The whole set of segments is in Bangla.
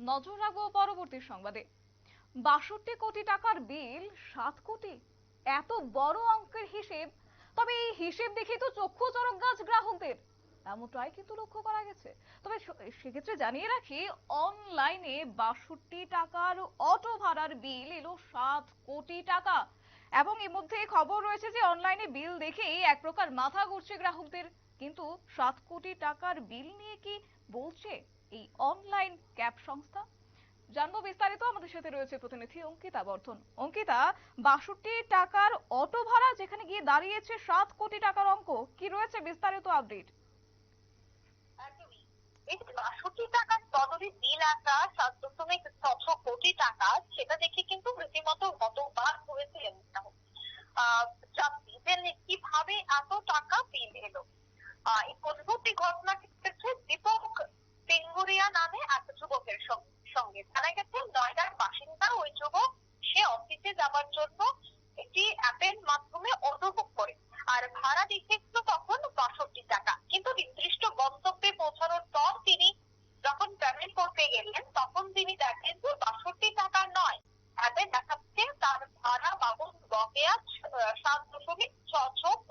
নজর রাখব পরবর্তী সংবাদে। বাষট্টি কোটি টাকার বিল, সাত কোটি? এত বড় অঙ্কের হিসেব। তবে এই হিসেব দেখে তো চক্ষু চরক গাছ গ্রাহকদের। এমনটাই কিন্তু লক্ষ্য করা গেছে। তবে সেক্ষেত্রে জানিয়ে রাখি, অনলাইনে বাষট্টি টাকার অটো ভাড়ার বিল এলো সাত কোটি টাকা। এবং এর মধ্যে খবর রয়েছে যে, অনলাইনে বিল দেখেই এক প্রকার মাথা ঘুরছে গ্রাহকদের। কিন্তু সাত কোটি টাকার বিল নিয়ে কি বলছে এই অনলাইন ক্যাব সংস্থা? জানব বিস্তারিত। আমাদের সাথে রয়েছে প্রতিনিধি অঙ্কিতা বর্ধন। অঙ্কিতা, বাষট্টি টাকার অটো ভাড়া যেখানে গিয়ে দাঁড়িয়েছে সাত কোটি টাকার অঙ্ক, কি রয়েছে বিস্তারিত আপডেট? বাষট্টি টাকার বদলে বিল আসা, সাত দশমিক ছশো কোটি টাকা, সেটা দেখে কিন্তু রীতিমতো হতবাক হয়েছিলেন। কীভাবে এত টাকা বিল এলো? এই পরবর্তী ঘটনাটি ঘটেছে দীপক পেঙ্গুরিয়া নামে এক যুবকের সঙ্গে- জানা গেছে নয়ডার বাসিন্দা, ওই যুবক, সে অফিসে যাবার জন্য একটি অ্যাপের মাধ্যমে অটো বুক করে। আর ভাড়া লিখেছিল তখন বাষট্টি টাকা। কিন্তু নির্দিষ্ট গন্তব্যে পৌঁছানোর পর তিনি যখন পেমেন্ট করতে গেলেন, তখন তিনি দেখেন যে বাষট্টি টাকা নয়। অ্যাপে দেখাচ্ছে তার ভাড়া বাবদ বকেয়া সাত দশমিক ছশ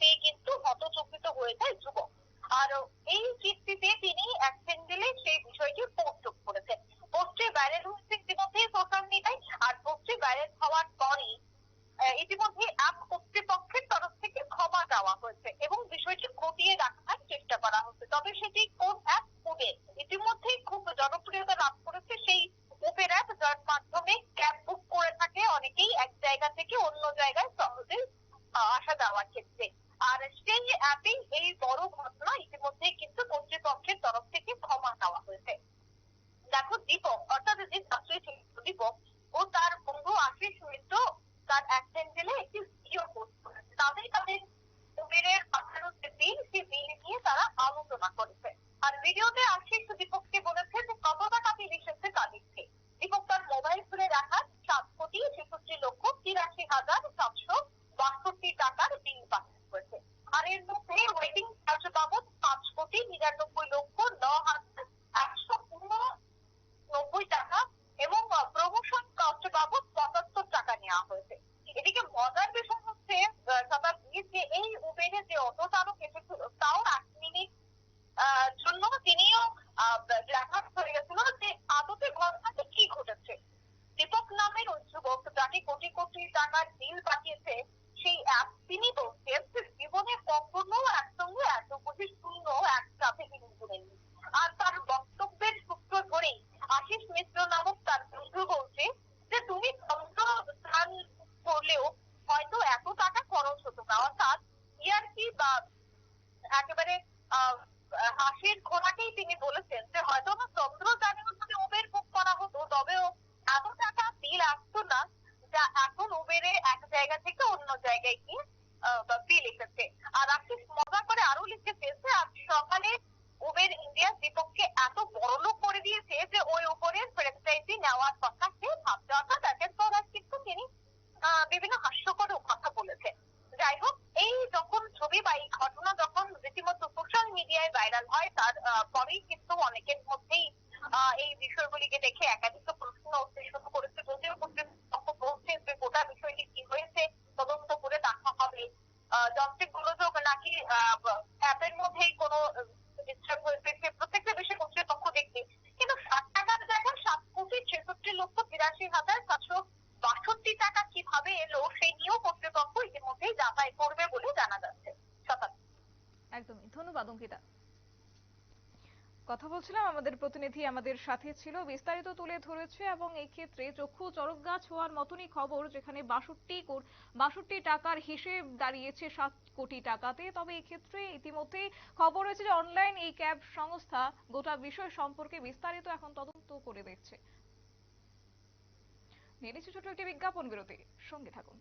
পেয়ে কিন্তু হতচকিত হয়ে যায় যুবক। আর এই ভিত্তিতে তিনি এক স্যান্ডেলে সেই বিষয়টি পোস্ট করেছেন। পোস্টে ভাইরাল হয়েছে ইতিমধ্যেই সোশ্যাল মিডিয়ায় আর পোস্টে ভাইরাল হওয়ার পরই ইতিমধ্যে অ্যাপ কর্তৃপক্ষের তরফ থেকে ক্ষমা চাওয়া হয়েছে এবং বিষয়টি খতিয়ে রাখার চেষ্টা করা হচ্ছে তবে সেটি কোন অ্যাপ উবের ইতিমধ্যেই খুব জনপ্রিয়তা লাভ করেছে সেই উবের অ্যাপ যার মাধ্যমে ক্যাব বুক করে থাকে অনেকেই, এক জায়গা থেকে অন্য জায়গায় সহজে আসা যাওয়ার ক্ষেত্রে। আর সেই অ্যাপেই এই বড় ঘটনা ইতিমধ্যেই কিন্তু কর্তৃপক্ষের তরফ থেকে ক্ষমা চাওয়া হয়েছে। দেখো, দীপক, অর্থাৎ যে ছাত্রী দীপক, ও তার বন্ধু আশিস মিত্র তার অ্যাক্সেন্ডেলে একটি ভিডিও পোস্ট করেছে। তাদের তাদের উবেরের পাঠানো যে বিল সেই বিল নিয়ে তারা আলোচনা করেছে। আর ভিডিওতে আশিস দীপককে বলেছে যে কত টাকা বিল এসেছে তা লিখতে দীপক তার মোবাইল খুলে রাখা সাত কোটি ছেষট্টি লক্ষ তিরাশি হাজার সাতশো বাষট্টি টাকার বিল পাঠানো হয়েছে আর এর মধ্যে ওয়েটিং চার্জ বাবদ পাঁচ কোটি নিরানব্বই লক্ষ ন হাজার একশো নব্বই টাকা এবং প্রমোশন কস্ট বাবদ পঁচাত্তর টাকা নেওয়া হয়েছে। এদিকে মজার বিষয় হচ্ছে শতাব্দী যে এই উবেরে যে অটো চালক এসেছিল তাও এক মিনিট আহ, জন্য তিনিও দেখা হয়ে গেছিল যে আদতে ঘটনাটা কি ঘটেছে দীপক নামের ওই যুবক যাকে কোটি কোটি টাকার বিল পাঠিয়েছে সেই অ্যাপ তিনি বলছেন যে জীবনে কখনো একসঙ্গে এত কোটি শূন্য একসাথে তিনি শুনেননি আর তার বক্তব্যের সূত্র ধরেই আশিস মিত্র নামক তার বন্ধু বলছে যে তুমি যন্ত্র স্থান করলেও হয়তো এত টাকা খরচ হতো না অর্থাৎ ইয়ারকি বা একেবারে আহ, হাসির ঘোড়াকেই তিনি বলেছেন যে হয়তো বা চন্দ্রযানেও যদি উবের বুক করা হতো তবেও এত টাকা বিল আসতো না যা এখন উবেরে এক জায়গা থেকে অন্য জায়গায় গিয়ে বিল এসেছে আর আশিস মজা করে আরও লিখেছে যে আজ সকালে উবের ইন্ডিয়া দীপককে এত বড়লোক করে দিয়েছে যে ওই উপরের ফ্র্যাঞ্চাইজি নেওয়ার কথা সে ভাবতে অর্থাৎ একের পর এক কিন্তু তিনি আহ, বিভিন্ন হাস্যকর কথা বলেছে যাই হোক এই যখন ছবি বা এই ঘটনা যখন রীতিমতো সোশ্যাল মিডিয়ায় ভাইরাল হয় তার আহ, পরেই কিন্তু অনেকের মধ্যেই আহ, এই বিষয়গুলিকে দেখে একাধিক প্রশ্ন উঠতে শুরু করেছে, যদিও কর্তৃপক্ষ বলছে যে গোটা বিষয়টি কি হয়েছে, তদন্ত করে দেখা হবে। যান্ত্রিক গোলযোগ নাকি অ্যাপের মধ্যেই কোনো ডিস্টার্ব হয়েছে প্রত্যেকটা বিষয়ে কর্তৃপক্ষ দেখবে। কিন্তু ষাট টাকার জায়গায় সাত কোটি ছেষট্টি লক্ষ তিরাশি হাজার সাতশো বাষট্টি টাকা কীভাবে এলো, সেই নিয়েও কর্তৃপক্ষ ইতিমধ্যেই যাচাই করবে বলে জানা যাচ্ছে। একদমই। ধন্যবাদ, অঙ্কিতা। কথা বলছিলাম, আমাদের প্রতিনিধি আমাদের সাথে ছিল, বিস্তারিত তুলে ধরেছে এবং এই ক্ষেত্রে চক্ষু চরক গাছ হওয়ার মতনই খবর যেখানে বাষট্টি বাষট্টি টাকার হিসেব দাঁড়িয়েছে সাত কোটি টাকাতে। তবে এই ক্ষেত্রে ইতিমধ্যেই খবর হয়েছে যে অনলাইন এই ক্যাব সংস্থা গোটা বিষয় সম্পর্কে বিস্তারিত এখন তদন্ত করে দেখছে। নিয়ে ছোট একটি বিজ্ঞাপন বিরতি, সঙ্গে থাকুন।